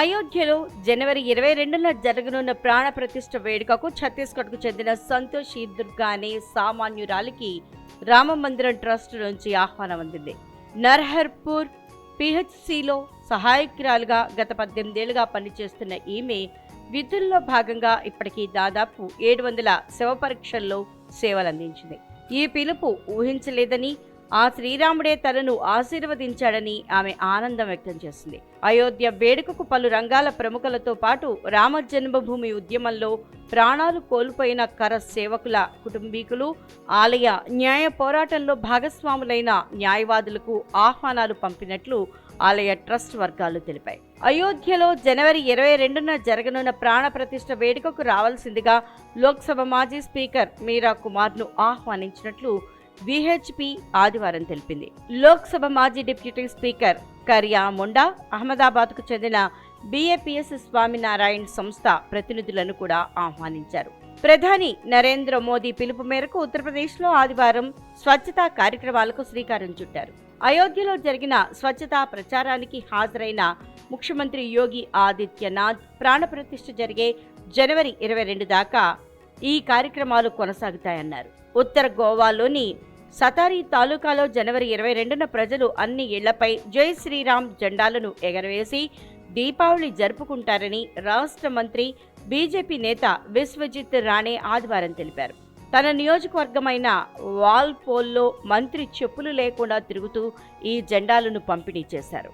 అయోధ్యలో జనవరి ఇరవై రెండున జరగనున్న ప్రాణ ప్రతిష్ఠ వేడుకకు ఛత్తీస్గఢ్కు చెందిన సంతోష్ దుర్గా అనే సామాన్యురాలికి రామ మందిరం ట్రస్ట్ నుంచి ఆహ్వానం అందింది. నర్హర్పూర్ పిహెచ్సిలో సహాయకురాలుగా గత పద్దెనిమిదేళ్ళుగా పనిచేస్తున్న ఈమె విధుల్లో భాగంగా ఇప్పటికీ దాదాపు ఏడు వందల శవ పరీక్షల్లో సేవలందించింది. ఈ పిలుపు ఊహించలేదని ఆ శ్రీరాముడే తనను ఆశీర్వదించాడని ఆమె ఆనందం వ్యక్తం చేసింది. అయోధ్య వేడుకకు పలు రంగాల ప్రముఖులతో పాటు రామ జన్మభూమి ఉద్యమంలో ప్రాణాలు కోల్పోయిన కర సేవకుల కుటుంబీకులు ఆలయ న్యాయ పోరాటంలో భాగస్వాములైన న్యాయవాదులకు ఆహ్వానాలు పంపినట్లు ఆలయ ట్రస్ట్ వర్గాలు తెలిపాయి. అయోధ్యలో జనవరి ఇరవై రెండున జరగనున్న ప్రాణప్రతిష్ట వేడుకకు రావాల్సిందిగా లోక్సభ మాజీ స్పీకర్ మీరా కుమార్ను ఆహ్వానించినట్లు విహెచ్పి ఆదివారం తెలిపింది. లోక్సభ మాజీ డిప్యూటీ స్పీకర్ కరియా మొండా అహ్మదాబాద్కు చెందిన బీఏపీఎస్ స్వామినారాయణ్ సంస్థ ప్రతినిధులను కూడా ఆహ్వానించారు. ప్రధాని నరేంద్ర మోదీ పిలుపు మేరకు ఉత్తరప్రదేశ్లో ఆదివారం స్వచ్ఛతా కార్యక్రమాలకు శ్రీకారం చుట్టారు. అయోధ్యలో జరిగిన స్వచ్ఛతా ప్రచారానికి హాజరైన ముఖ్యమంత్రి యోగి ఆదిత్యనాథ్ ప్రాణప్రతిష్ఠ జరిగే జనవరి ఇరవై రెండు దాకా ఈ కార్యక్రమాలు కొనసాగుతాయన్నారు. ఉత్తర గోవాలోని సతారి తాలూకాలో జనవరి ఇరవై రెండున ప్రజలు అన్ని ఇళ్ళపై జై శ్రీరామ్ జెండాలను ఎగరవేసి దీపావళి జరుపుకుంటారని రాష్ట్ర మంత్రి బీజేపీ నేత విశ్వజిత్ రాణే ఆదివారం తెలిపారు. తన నియోజకవర్గమైన వాల్పోల్లో మంత్రి చెప్పులు లేకుండా తిరుగుతూ ఈ జెండాలను పంపిణీ చేశారు.